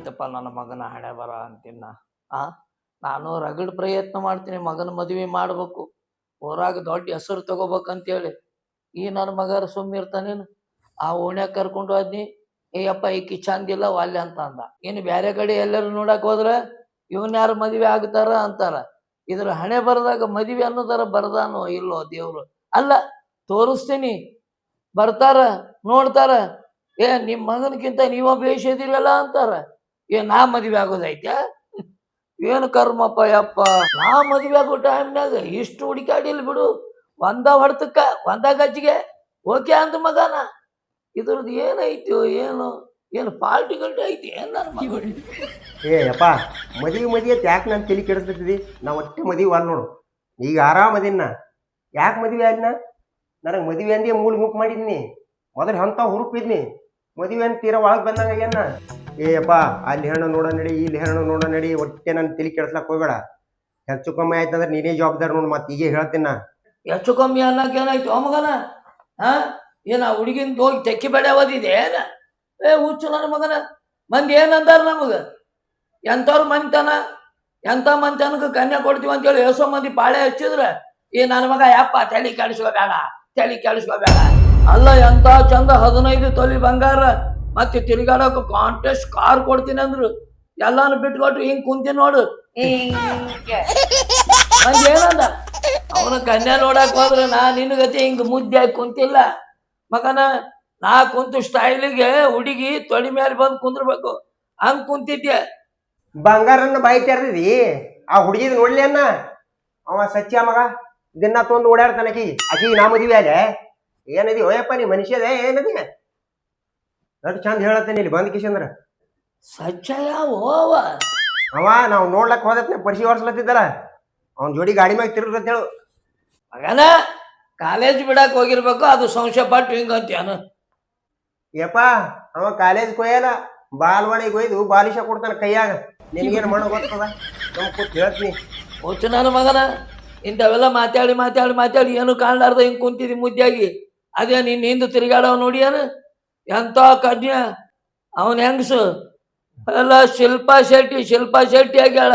ಏನಾಯ್ತಪ್ಪ ನನ್ನ ಮಗನ ಹಣೆ ಬರ ಅಂತಿನ್ನ ಆ? ನಾನು ರಗಡ್ ಪ್ರಯತ್ನ ಮಾಡ್ತೀನಿ, ಮಗನ ಮದುವೆ ಮಾಡ್ಬೇಕು. ಊರಾಗ ದೊಡ್ಡ ಹೆಸರು ತಗೋಬೇಕಂತೇಳಿ. ಈ ನನ್ನ ಮಗರ ಸುಮ್ಮಿರ್ತಾನೇನು ಆ ಓಣ್ಯಾಗ ಕರ್ಕೊಂಡು ಹೋದ್ನಿ. ಏಯಪ್ಪ ಈಕಿ ಚಂದಿಲ್ಲ ವಾಲ್ಯ ಅಂತ ಅಂದ. ಇನ್ನು ಬೇರೆ ಕಡೆ ಎಲ್ಲರೂ ನೋಡಕ್ ಹೋದ್ರೆ ಇವನ್ ಯಾರು ಮದುವೆ ಆಗ್ತಾರ ಅಂತಾರ. ಇದ್ರ ಹಣೆ ಬರದಾಗ ಮದುವೆ ಅನ್ನೋದಾರ ಬರ್ದಾನೋ ಇಲ್ಲೋ ದೇವ್ರು. ಅಲ್ಲ, ತೋರಿಸ್ತೀನಿ. ಬರ್ತಾರ, ನೋಡ್ತಾರ. ಏ ನಿಮ್ಮ ಮಗನಕ್ಕಿಂತ ನೀವ ಬೇಷದಿರಲ್ಲ ಅಂತಾರ. ಏ, ನಾ ಮದ್ವೆ ಆಗೋದೈತೆ ಏನು ಕರ್ಮಪ್ಪ ಯಪ್ಪ? ನಾ ಮದ್ವೆ ಆಗೋ ಟೈಮ್ನಾಗ ಇಷ್ಟು ಹುಡುಕಾಡಿಲ್ ಬಿಡು. ಒಂದ ಹೊಡ್ತಕ್ಕ, ಒಂದ ಗಜ್ಜಿಗೆ. ಓಕೆ ಅಂದ ಮಗನ. ಇದ್ರದ್ದು ಏನೈತಿ ಏನು? ಏನು ಪಾಲ್ಟಿ ಗಂಟೆ ಐತಿ? ಏನ್ ನನ್ನ ಮಗ? ಏ ಮದುವೆ ಮದುವೆ ಅಂತ ಯಾಕೆ ನಾನು ತಲೆ ಕೆಡಿಸ್ತಿದ್ದಿ ನಾ ಒಟ್ಟೆ ಮದುವೆ ಅಲ್ಲ ನೋಡು. ಈಗ ಆರಾಮದಿನ ಯಾಕೆ ಮದುವೆ ಆದ್ನ? ನನಗೆ ಮದುವೆ ಅಂದೇ ಮೂಲ ಮುಕ್ ಮಾಡಿದ್ನಿ. ಮೊದಲು ಎಂತ ಹುರುಪಿದ್ನಿ? ಮದುವೆ ಅಂತ ತೀರಾ ಒಳಗೆ ಬಂದಂಗ ಏನ? ಏಯಪ್ಪ ಅಲ್ಲಿ ಹೆಣ್ಣು ನೋಡ ನಡಿ, ಇಲ್ಲಿ ಹೆಣ್ಣು ನೋಡ ನಡಿ ಒಟ್ಟೆ ನನ್ನ ತಿಳಿ ಕೆಡಿಸ್ಲಕ್ ಹೋಗ್ಬೇಡ. ಹೆಚ್ಚು ಕಮ್ಮಿ ಆಯ್ತಂದ್ರೆ ನೀನೇ ಜವಾಬ್ದಾರಿ ನೋಡ್ ಮತ್ತೆ ಈಗ ಹೇಳ್ತೀನಿ ಹೆಚ್ಚು ಕಮ್ಮಿ ಅನ್ನಕ್ಕೆ ಏನಾಯ್ತು ಮಗನ? ಹಾ ಏನ ಹುಡುಗಿನ ಹೋಗಿ ತೆಕ್ಕಿ ಬೇಡ ಓದಿದೆ ಏನ? ಏ, ಹುಚ್ಚು ನನ್ನ ಮಗನ. ಮಂದಿ ಏನಂದಾರ ನಮಗ? ಎಂಥವ್ರ ಮಂತನ ಎಂಥ ಮನಿತನಕ್ಕೆ ಕನ್ಯಾ ಕೊಡ್ತೀವಿ ಅಂತೇಳಿ ಎಷ್ಟೋ ಮಂದಿ ಪಾಳೆ ಹಚ್ಚಿದ್ರೆ. ಈ ನನ್ನ ಮಗ ಯಪ್ಪ, ತಲೆ ಕೆಡಿಸ್ಕೋಬೇಡ ತಲೆ ಕೆಡಿಸ್ಕೋಬೇಡ ಅಲ್ಲ ಎಂತ ಚಂದ ಹದಿನೈದು ತೊಲಿ ಬಂಗಾರ. ಮತ್ತೆ ತಿರುಗಾಡೋಕೆ ಕಾಂಟೆಸ್ಟ್ ಕಾರ್ ಕೊಡ್ತೀನಿ ಅಂದ್ರು. ಎಲ್ಲಾನು ಬಿಟ್ಕೊಟ್ಟು ಹಿಂಗ್ ಕುಂತೀನಿ ನೋಡು. ಏನಂದ? ಅವನ ಕನ್ಯಾ ನೋಡಕ್ ಹೋದ್ರೆ ನಾ ನಿನ್ನ ಗತಿ ಹಿಂಗ್ ಮುದ್ದೆ ಕುಂತಿಲ್ಲ. ಮಗನ ನಾ ಕುಂತು ಸ್ಟೈಲಿಗೆ ಹುಡುಗಿ ತೊಳಿ ಮೇಲೆ ಬಂದು ಕುಂದ್ರಬೇಕು. ಹಂಗ್ ಕುಂತಿದ್ಯ? ಬಂಗಾರನ್ನ ಬಾಯಿ ತೆರೆದಿದಿ? ಆ ಹುಡುಗಿದ್ ನೋಡ್ಲಿ ಅನ್ನ ಅವ ಸತ್ಯ ಮಗ ದಿನ ತೊಂದು ಓಡಾಡ್ತಾನಕಿ ಅಕಿ ನಾ ಮದುವೆ ಆದೆ. ಏನದಿ ಓಯಪ್ಪ ನೀ ಮನುಷ್ಯದ ಏನದಿ? ನಟ್ ಚಂದ ಹೇಳತ್ತೇನೆ ಇಲ್ಲಿ ಬಂದ್ ಕಿಶಂದ್ರ ಸಚ್ಚಯ ಓವ ಅವ ನಾವು ನೋಡ್ಲಕ್ ಹೋದತ್ನ ಪರಿಶಿ ಹೊಡ್ಸ್ಲತ್ತಿದ್ದಲ್ಲ ಅವ್ನ ಜೋಡಿ ಗಾಡಿ ಮ್ಯಾಗ ಅಂತ ಹೇಳು ಮಗನ ಕಾಲೇಜ್ ಬಿಡಕ್ ಹೋಗಿರ್ಬೇಕು ಅದು ಸಂಶಯ ಪಟ್ಟು ಹಿಂಗಂತ್ಯಾನು ಯಪ್ಪ ಅವ ಕಾಲೇಜ್ ಕೊಯ್ಯಲ್ಲ ಬಾಲ್ವಾಡಿಗೆ ಒಯ್ದು ಬಾಲಿಶ ಕೊಡ್ತಾನ ಕೈಯಾಗ. ನಿನ್ಗೇನು ಮಾಡೋ ಗೊತ್ತದ? ನಮ್ ಕೂತ್ ಹೇಳ್ತೀನಿ. ಹುಚ್ಚು ನಾನು ಮಗನ ಇಂಥವೆಲ್ಲ ಮಾತಾಡಿ ಮಾತಾಡಿ ಮಾತಾಡಿ ಏನು ಕಾಣ್ಲಾರ್ದ ಹಿಂಗ್ ಕುಂತಿದಿ ಮುದ್ದಾಗಿ. ಅದೇ ನಿನ್ನ ಹಿಂದೆ ತಿರುಗಾಡವ್ ನೋಡಿಯಾನ? ಎಂತ ಕನ್ಯ? ಅವನ್ ಹೆಂಗಸು? ಅಲ್ಲ ಶಿಲ್ಪಾ ಶೆಟ್ಟಿ ಶಿಲ್ಪಾ ಶೆಟ್ಟಿ ಆಗ್ಯಾಳ.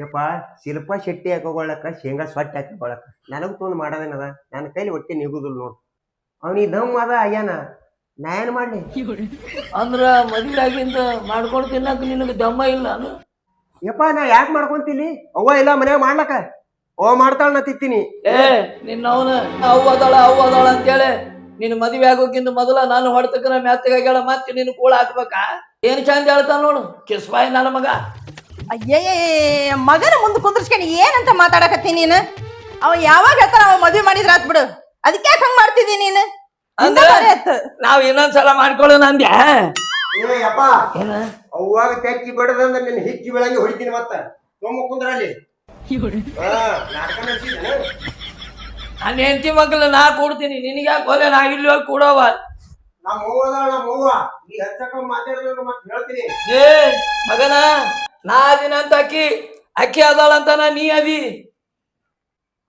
ಯಪ್ಪ ಶಿಲ್ಪಾ ಶೆಟ್ಟಿ ಹಾಕೋಗೊಳಕ ಶೇಂಗಾ ಸ್ವಟ್ಟಿ ಹಾಕೋಗೊಳಕ ನನಗ್ ತೊಂದು ಮಾಡೋದೇನದ? ನನ್ನ ಕೈಲಿ ಹೊಟ್ಟೆ ನಿಗುದಿಲ್ಲ ನೋಡು. ಅವ್ನಿಗೆ ದಮ್ ಅದ ಆಗ್ಯಾನ ನಾ ಏನ್ ಮಾಡ್ಲಿ? ಅಂದ್ರ ಮದುವೆ ಆಗಿಂದ ಮಾಡ್ಕೊಂಡು ತಿನ್ನಕ್ ನಿನಗೆ ದಮ್ಮ ಇಲ್ಲ ಯಪ್ಪ ನಾ ಯಾಕೆ ಮಾಡ್ಕೊಂತೀನಿ ಅವ್ವ ಇಲ್ಲ ಮನ್ಯಾಗ ಮಾಡ್ಲಕ ಅವ ಮಾಡ್ತಾಳ ನಾ ತಿತ್ತೀನಿ. ಏ ನಿನ್ನ ಅವನ ಅವ್ವದಾಳ ಅದಾಳ ಅವು ಅದಾಳ ಅಂತೇಳಿ ನಿನ್ನ ಮದುವೆ ಆಗೋಕ್ಕಿಂತ ಮೊದಲ ನಾನು ಹೊಡೆತಕ್ಕನ ಮ್ಯಾತ್ಗಾಗ್ಯಾಳ ಮತ್ತೆ ನಿನ್ನ ಕೂಳ ಹಾಕ್ಬೇಕಾ? ಏನ್ ಚಂದ ಹೇಳ್ತಾನ ನೋಡು ಕಿಸ್ಬಾಯಿ ನನ್ನ ಮಗ. ಅಯ್ಯಯ್ಯ ಮಗನ ಮುಂದೆ ಕುಂದ್ರಸ್ಕೊಂಡು ಏನಂತ ಮಾತಾಡಕತ್ತಿ ನೀನು? ಅವ ಯಾವಾಗ ಹೇಳ್ತಾನ ಅವ ಮದ್ವೆ ಮಾಡಿದ್ರ ಆತ್ ಬಿಡು. ಅದಕ್ಕೆ ಯಾಕೆ ಹಂಗ್ ಮಾಡ್ತಿದ್ದೀನಿ ನೀನು? ಅಂದ್ರೆ? ನಾವ್ ಇನ್ನೊಂದ್ಸಲ ಮಾಡ್ಕೊಳ್ಳೋಣ ಅಂದ್ಯಾ? ಯಪ್ಪ. ಏನ? ಅವಾಗ ತೆಕ್ಕಿ ಬಡದಂದ್ರೆ ನಿನ್ನ ಹಿಕ್ಕಿ ಬೆಳಗ್ಗೆ ಹೊಡಿತೀನಿ ಮತ್ತ. ಸೋಮ ಕುಂದ್ರಲ್ಲಿ? ನನ್ನ ಹೆಂಡತಿ ಮಕ್ಕಳು ನಾ ಕೊಡ್ತೀನಿ ನಿನಗೆ ಯಾಕೆ ಹೋಲೆ ನಾ ಇಲ್ಲಿ ಹೋಗಿ ಕೊಡೋವ ನಮ್ಮ ಅವ್ವ ಅದಾಳ ನಮ್ಮ ಅವ್ವ ನೀ ಹಚ್ಚಕ ಮಾತಾಡಿದ್ರೆ ಮತ್ತೆ ಹೇಳ್ತೀನಿ. ಏ ಮಗನ ನಾ ಅದಿನ ಅಂತ ಅಕ್ಕಿ ಅಕ್ಕಿ ಅದಾಳಂತಾನ ನೀ ಅದಿ.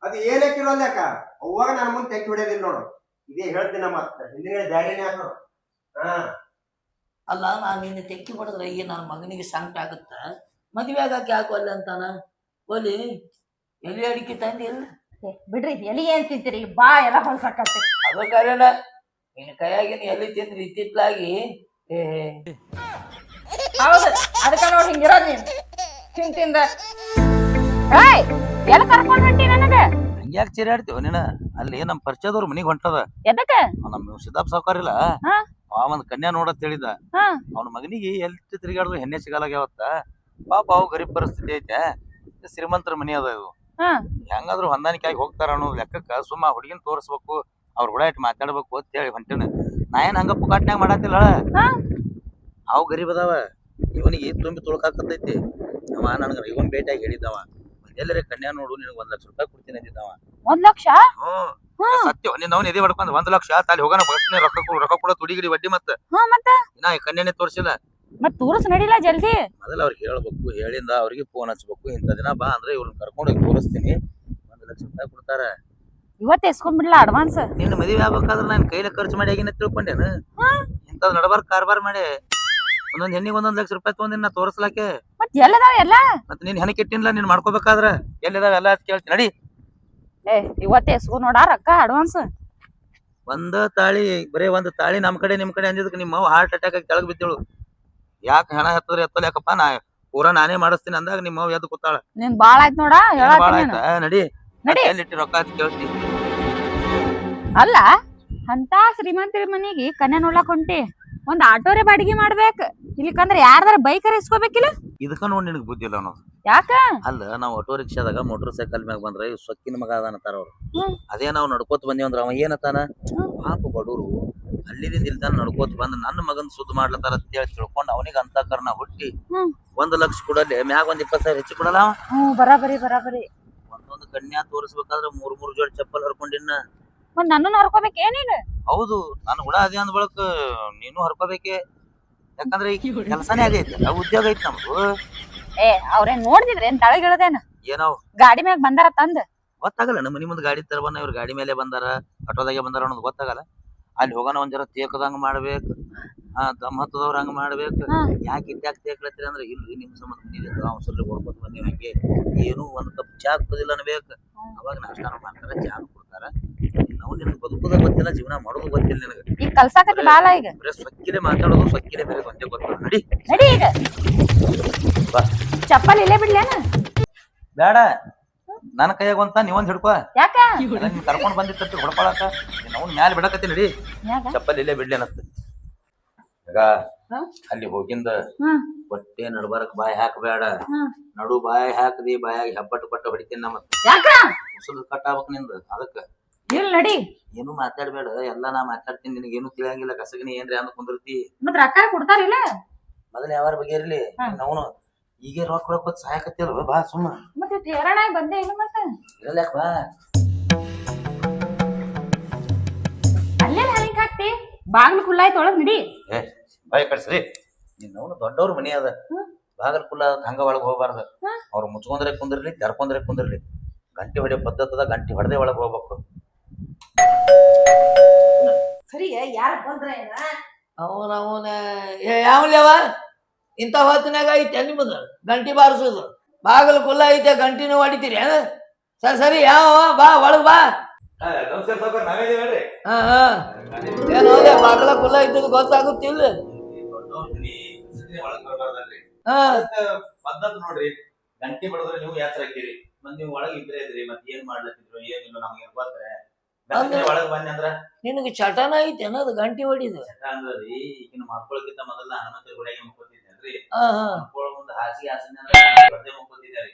ಅದು ಏನಕ್ಕಿರೋಲ್ಲ ಅಕ್ಕ ಅವಾಗ ನನ್ನ ಮುಂದೆ ತೆಕ್ಕಿ ಹೊಡೆಯೋದಿಲ್ಲ ನೋಡು. ಇದೇ ಹೇಳ್ತೀನಿ ಮತ್ತೆ ಹಿಂದಿನ ಡ್ಯಾಡಿನೇ ಹಾಕೋ ಹಾ. ಅಲ್ಲ ನಾನು ನಿನ್ನ ತೆಕ್ಕಿ ಹೊಡೆದ್ರೆ ಈ ನನ್ನ ಮಗನಿಗೆ ಸಂಕಟ ಆಗುತ್ತ? ಮದುವೆ ಆಗಕ್ಕೆ ಯಾಕೆ ಅಲ್ಲ ಅಂತಾನ? ಒಲಿ ಎಲ್ಲಿ ಅಡಿಕೆ ತಂದಿಲ್ಲ ಏ, ಬಿಡ್ರಿ ಎಲ್ಲಿ ಏನ್ ತಿಂತೀರಿ? ಬಾ ಎಲ್ಲ ಹೊಲ್ಸಕತ್ತಿ. ಅದು ಕರೆನ ನಿನ್ನ ಕೈಯಾಗಿನ ಎಲ್ಲಿ ತಿಂದ್ರಿ ಇತ್ತಿತ್ಲಾಗಿ. ಏ ಹೌದು ಅದಕ್ಕ ನೋಡಿ ಹಿಂಗಿರೋದ್ ನೀನ್. ತಿನ್ ತಿಂದ. ಏಯ್ ಎಲ್ಲ ಕರ್ಕೊಂಡ್ ಹೊಂಟಿ ನನಗ? ಹಂಗ್ಯಾಕ್ ಚಿರಾಡ್ತೀವ ನೀನ? ಅಲ್ಲಿ ನಮ್ಮ ಪರಿಚಯದವ್ರ ಮನಿಗ್ ಹೊಂಟದ. ಎದಕ್ಕ? ಅವ್ ನಮ್ಮ ಸಿದ್ದಾಪ್ ಸಾವುಕಾರ ಇಲ್ಲ. ಹಾ. ಅವ ಒಂದ್ ಕನ್ಯಾ ನೋಡತ್ ಹೇಳಿದ. ಹಾ. ಅವನ ಮಗನಿಗೆ ಎಲ್ಲಿ ತಿರುಗಾಡಿದ್ರು ಹೆಣ್ಣೆ ಸಿಗಲಾಗ್ಯಾವತ್ತ ಪಾಪ ಅವು ಗರೀಬ್ ಪರಿಸ್ಥಿತಿ ಐತೆ. ಶ್ರೀಮಂತರ ಮನೆ ಅದ ಇದು. ಹಾ. ಹೆಂಗಾದ್ರು ಹೊಂದಾಣಿಕೆ ಆಗಿ ಹೋಗ್ತಾರ ಅನ್ನೋ ಲೆಕ್ಕಕ್ಕ ಸುಮ್ಮ ಹುಡುಗಿನ ತೋರಿಸ್ಬೇಕು ಅವ್ರ ಕೂಡ ಇಟ್ಟು ಮಾತಾಡ್ಬೇಕು ಅಂತ ಹೇಳಿ ಹೊಂಟೇನ. ನಾ ಏನ್ ಹಂಗ ಪುಕಾಟ್ನ್ಯಾಗ ಮಾಡತ್ತಿಲ್ಲ ಹಾ. ಅವು ಗರೀಬ್ ಅದಾವ ಇವನಿಗೆ ತುಂಬಿ ತುಳ್ಕಾಕತ್ತೈತಿ. ಅವ ನನಗ ಇವನ್ ಭೇಟಿಯಾಗಿ ಹೇಳಿದ್ದವ ಎಲ್ಲರ ಕನ್ಯಾ ನೋಡು ನಿನಗೆ ಒಂದ್ ಲಕ್ಷ ರೂಪಾಯಿ ಕೊಡ್ತೀನಿ ಅಂದಿದ್ದವ. ಒಂದ್ ಲಕ್ಷ? ಹ್ಮ್ ಹ್ಮ್. ಸತ್ಯ ನಿನ್ನ ಅವ್ನ ಎದೆ ಹೊಡ್ಕೊಂಡ್ ಒಂದ್ ಲಕ್ಷ ತಾಲಿ ಹೋಗೋಣ ಬಸ್ನೇ ರೊಕ್ಕ ಕೊಡು ರೊಕ್ಕ ಕೊಡೋ ತುಡಿಗಿಡಿ ಬಡ್ಡಿ ಮತ್ತ. ಹಾ ಮತ್ತ. ಕನ್ಯಾನೇ ಕನ್ಯಾನೆ ತೋರ್ಸಿಲ್ಲ. ಮತ್ ತೋರಿಸ್ ನಡಿಲ್ಲ ಜಲ್ದಿ? ಮೊದಲ ಅವ್ರಿಗೆ ಹೇಳ್ಬೇಕು ಹೇಳಿಂದ ಅವ್ರಿಗೆ ಫೋನ್ ಹಚ್ಬೇಕು. ಇಂಥ ದಿನ ಬಾ ಅಂದ್ರೆ ಇವ್ರನ್ನ ಕರ್ಕೊಂಡು ಹೋಗಿ ತೋರಿಸ್ತೀನಿ. ಒಂದ್ ಲಕ್ಷ ರೂಪಾಯಿ ಕೊಡ್ತಾರ. ಇವತ್ತು ಎಸ್ಕೊಂಡ್ಬಿಡ್ಲ ಅಡ್ವಾನ್ಸ್ ನಿನ್ನ ಮದುವೆ ಆಗ್ಬೇಕಾದ್ರೆ ನಾನು ಕೈಲಿ ಖರ್ಚು ಮಾಡಿ ಆಗಿನ ತಿಳ್ಕೊಂಡೇನು? ಇಂಥದ್ ನಡಬಾರ್ ಕಾರ್ಬಾರ್ ಮಾಡಿ. ಒಂದೊಂದ್ ಹೆಣ್ಣಿಗೆ ಒಂದೊಂದ್ ಲಕ್ಷ ರೂಪಾಯಿ ತೊಗೊಂಡಿನ ನಾ ತೋರಿಸ್ಲಾಕೆ ಮತ್ ಎಲ್ಲದಾವ ಎಲ್ಲ? ಮತ್ತೆ ನೀನ್ ಹೆಣಕ್ಕೆ ಇಟ್ಟಿನ್ಲ ನೀನ್ ಮಾಡ್ಕೋಬೇಕಾದ್ರೆ. ಎಲ್ಲಿದಾವ ಎಲ್ಲ ಕೇಳ್ತೀನಿ. ನಡಿ. ಏ ಇವತ್ತೇ ಎಸ್ಕೊ ನೋಡ ರೊಕ್ಕ ಅಡ್ವಾನ್ಸ್ ಒಂದ ತಾಳಿ ಬರೇ ಒಂದ್ ತಾಳಿ ನಮ್ ಕಡೆ ನಿಮ್ ಕಡೆ ಅಂದಿದ್ ನಿಮ್ಮ ಹಾರ್ಟ್ ಅಟ್ಯಾಕ್ ಆಗಿ ಕೆಳಗ್ ಬಿದ್ದಳು. ಯಾಕೆ ಹೆಣ ಎತ್ತದ್ರೆ ಎತ್ತಲ್ಲ ಯಾಕಪ್ಪ? ನಾ ಪೂರಾ ನಾನೇ ಮಾಡಿಸ್ತೀನಿ ಅಂದಾಗ ನಿಮ್ಮ ಅವ್ವ ಎದ್ದು ಕೂತಾಳ. ನಿನ್ ಬಾಳ ಆಯ್ತ್ ನೋಡ ಬಾಳ ನಾನು. ನಡಿ. ನಡಿ. ಎಲ್ಲಿಟ್ಟಿ ರೊಕ್ಕ ಅಂತ ಕೇಳ್ತಿ ಅಲ್ಲ ಅಂತ ಶ್ರೀಮಂತರ ಮನೆಗೆ ಕನ್ಯಾ ನೋಡ್ಲಾಕ್ ಹೊಂಟಿ. ಒಂದ್ ಆಟೋರೆ ಬಾಡಿಗೆ ಮಾಡ್ಬೇಕ. ಇಲ್ಲಿಕಂದ್ರ ಯಾರ್ದಾರ ಬೈಕ್ ಇಸ್ಕೋಬೇಕಿಲ್ಲ ಇದಕ್ಕ ನೋಡಿ ನಿನಗ್ ಬುದ್ಧಿ ಇಲ್ಲ ಅನ್ನೋದು ಯಾಕ? ಅಲ್ಲ ನಾವು ಆಟೋ ರಿಕ್ಷಾದಾಗ ಮೋಟರ್ ಸೈಕಲ್ ಮ್ಯಾಗ ಬಂದ್ರೆ ಇವ್ ಸೊಕ್ಕಿನ ಮಗ ಅದಾನತಾರ ಅವ್ರು. ಹ್ಮ್. ಅದೇ ನಾವು ನಡ್ಕೋತ ಬಂದೇವ್ ಅಂದ್ರ ಅವ ಏನತಾನ ಪಾಪ ಬಡೂರು ಅಲ್ಲಿದಿಂದ ಇಲ್ದಾನ ನಡ್ಕೋತ ಬಂದ್ ನನ್ನ ಮಗನ್ ಸುದ್ದಿ ಮಾಡ್ಲತ್ತಾರ ಅಂತ ಹೇಳಿ ತಿಳ್ಕೊಂಡ್ ಅವನಿಗೆ ಅಂತ ಕರ್ನ ಹುಟ್ಟಿ ಹ್ಮ್. ಒಂದ್ ಲಕ್ಷ ಕೊಡಲ್ಲಿ ಮ್ಯಾಗ ಒಂದ್ ಇಪ್ಪತ್ ಸಾವಿರ ಹೆಚ್ಚು ಕೊಡಲ್ಲ ಅವ? ಹ್ಮ್ ಬರಾಬರಿ ಬರಾಬರಿ. ಒಂದೊಂದು ಕನ್ಯಾ ತೋರಿಸ್ಬೇಕಾದ್ರೆ ಮೂರ್ ಮೂರ್ ಜೋಡಿ ಚಪ್ಪಲ್ ಹರ್ಕೊಂಡಿನ್ನ ಮತ್ ನನ್ನನ್ನು ಹರ್ಕೋಬೇಕು ಏನೀಗ ಹೌದು ನಾನು ಹುಳ ಅದೇ ಅಂದ್ ಬಳಕ ನೀನು ಹರ್ಕೋಬೇಕೆ. ಯಾಕಂದ್ರೆ ಈ ಕೆಲಸನೇ ಅದೇ ಐತೆ ಉದ್ಯೋಗ ಐತೆ ನಮ್ದು. ಏ ಅವ್ರೇನ್ ನೋಡಿದ್ರೆ ಏನ್ ತಳಗಿಳದೇನ ಏನೋ. ಗಾಡಿ ಮ್ಯಾಗ ಬಂದಾರ ತಂದ್? ಗೊತ್ತಾಗಲ್ಲ ನಮ್ಮ ಮನಿ ಮುಂದೆ ಗಾಡಿ ತರಬನ್ನ ಇವ್ರು ಗಾಡಿ ಮೇಲೆ ಬಂದಾರ ಆಟೋದಾಗೆ ಬಂದಾರ ಅನ್ನೋದು ಗೊತ್ತಾಗಲ್ಲ. ಅಲ್ಲಿ ಹೋಗೋಣ ಒಂದ್ ಜರ ತೇಕದಂಗ ಮಾಡ್ಬೇಕು ಹಾ ದಮ್ ಹತ್ತದವ್ರ ಹಂಗ ಮಾಡ್ಬೇಕು. ಯಾಕೆ ಇದ್ಯಾಕೆ ತೇಕ್ಲತ್ತೀರಿ ಅಂದ್ರೆ ಇಲ್ರಿ ನಿಮ್ ಸಂಬಂಧ ಬಂದಿದೆ ನಾವು ಸ್ವಲ್ಪ ಹೊಡ್ಕೊತ ಬಂದೀವಿ ಹಂಗೆ. ಏನು ಒಂದ್ ಕಪ್ ಚಾ ಕುದಿಲ್ಲ ಅನ್ಬೇಕು. ಅವಾಗ ನಾಷ್ಟಾನ ಮಾಡ್ತಾರ ಚಾ ನಿನಗೆ ಬದುಕುದ ಗೊತ್ತಿಲ್ಲ ಜೀವನ ಮಾಡೋದು ಗೊತ್ತಿಲ್ಲ ನಿನಗೆ. ಈಗ ಕಲ್ಸಾಕತ್ತಿ ಬಾಲ ಈಗ. ಬರೀ ಸೊಕ್ಕಿಲೆ ಮಾತಾಡೋದು ಸೊಕ್ಕಿಲೆ ಬೇರೆ ಒಂದೇ ಗೊತ್ತಿಲ್ಲ ನಡಿ. ನಡಿ ಈಗ. ಬಾ. ಚಪ್ಪಲ್ ಇಲ್ಲೇ ಬಿಡ್ಲೇನ ಬೇಡ. ನನ್ನ ಕೈಯಾಗ ಒಂತ ನೀವೊಂದ್ ಹಿಡ್ಕೋ. ಯಾಕ? ನಿನ್ ಕರ್ಕೊಂಡ್ ಬಂದಿತ್ತ ಹೊಡ್ಕೊಳಕ. ಅವ್ನ ಮ್ಯಾಲ ಬಿಡಕತ್ತಿ ನಡಿ. ಚಪ್ಪಲ್ ಇಲ್ಲೇ ಬಿಡ್ಲೇನತ್ತ ಈಗ? ಅಲ್ಲಿ ಹೋಗಿಂದ ಹೊಟ್ಟೆ ನಡ್ಬಾರಕ್ ಬಾಯಿ ಹಾಕಬೇಡ. ನಡು ಬಾಯಿ ಹಾಕದಿ ಬಾಯಾಗಿ ಹೆಬ್ಬಟ್ಟು ಪಟ್ಟ ಹೊಡಿತೀನಿ ನಮ್ಮ ಯಾಕ? ಮುಸುಲ್ ಕಟ್ಟಾಬೇಕು ನಿಂದ ಅದಕ್ಕ. ಇಲ್ಲ ನಡಿ. ಏನು ಮಾತಾಡ್ಬೇಡ ಎಲ್ಲ ನಾ ಮಾತಾಡ್ತೀನಿ ನಿನಗೆ ಏನು ತಿಳಿಯಂಗಿಲ್ಲ ಕಸಗನಿ ಏನ್ರಿ ಅಂದ್ ಕುಂದಿರ್ತಿ. ಮತ್ ರೊಕ್ಕ ಕೊಡ್ತಾರಿಲ್ಲ ಮೊದಲ ಯಾವಾರ ಬಗ್ಗೆ ಇರ್ಲಿ ಅವನು ಈಗ ರೊಕ್ಕ ರೊಕ್ಕ ಸಾಯಕತ್ತಿಲ್ವ ಬಾ ಸುಮ್ಮ ಮತ್ತೆ ತೇರಣಾಗಿ ಬಂದೆ ಇಲ್ಲ ಮತ್ತೆ. ಇರಲ್ಯಾಕ ಬಾ. ಅಲ್ಲೇ ಹಾಲಿಗೆ ಹಾಕ್ತಿ? ಬಾಗ್ಲು ಖುಲ್ಲಾಯ್ತು ಒಳಗ್ ನಡಿ. ಏ ಬಾಯ್ ಕಳ್ಸ್ರಿ. ನಿನ್ನವನು ದೊಡ್ಡವ್ರ ಮನಿ ಅದ. ಬಾಗಲ್ ಕುಲ್ಲ ಹಂಗ ಒಳಗ್ ಹೋಗ್ಬಾರ್ದು. ಅವ್ರು ಮುಚ್ಕೊಂಡ್ರೆ ಕುಂದಿರ್ಲಿ ತೆರ್ಕೊಂಡ್ರೆ ಕುಂದಿರ್ಲಿ. ಗಂಟೆ ಹೊಡೆ ಪದ್ಧತಿ ಅದ ಗಂಟೆ ಹೊಡೆದೇ ಒಳಗ್ ಹೋಗ್ಬೇಕು. ಸರಿ ಯಾರ ಬಂದ್ರ ಅವನ ಅವನ ಏ ಯಾವ್ಲೇವ ಇಂಥ ಹೊತ್ತಿನಾಗ ಐತೆ ನಿಮ್ಮದು ಗಂಟಿ ಬಾರಿಸೋದು. ಬಾಗಿಲು ಕುಲ್ಲ ಐತೆ ಗಂಟಿನೂ ಹೊಡಿತೀರಿ ಏನ? ಸರಿ ಸರಿ ಯಾವ ಬಾ ಒಳಗ್ ಬಾ. ಏನು ಬಾಗಲ ಬಾಗಿಲ ಕುಲ್ಲ ಇದ್ದದ್ದು ಗೊತ್ತಾಗುತ್ತಿಲ್ಲ ಹಾ. ಪದ್ಧತಿ ನೋಡ್ರಿ ಗಂಟಿ ಬಡದ್ರೆ ನೀವು ಯಾತ್ರ ಹಾಕಿರಿ ಮತ್ ನೀವು ಒಳಗೆ ಇದ್ರೆ ಇದ್ರಿ ಮತ್ ಏನ್ ಮಾಡ್ಲತ್ತಿದ್ರು ಏನಿಲ್ಲ ನಮ್ಗೆ ಗೊತ್ತಾರೆ. ಒಳಗ್ ಬನ್ನಿ ಅಂದ್ರ ನಿನಗೆ ಚಟನ ಐತೆ ಅನ್ನೋದು ಗಂಟಿ ಹೊಡಿದು. ಅಂದ್ರಿ ಈಗಿನ ಮೊದಲ ಹನುಮಂತರ ಗುಡಿಯಾಗಿ ಮುಕ್ಕೋತಿದ್ದೇನ್ರಿ ಹಾ ಹಾ. ಮಕ್ಕಳ ಮುಂದೆ ಹಾಸಿಗೆ ಹಾಸಿನ ಬರ್ದೆ ಮುಕ್ಕೋತಿದ್ದಾರೆ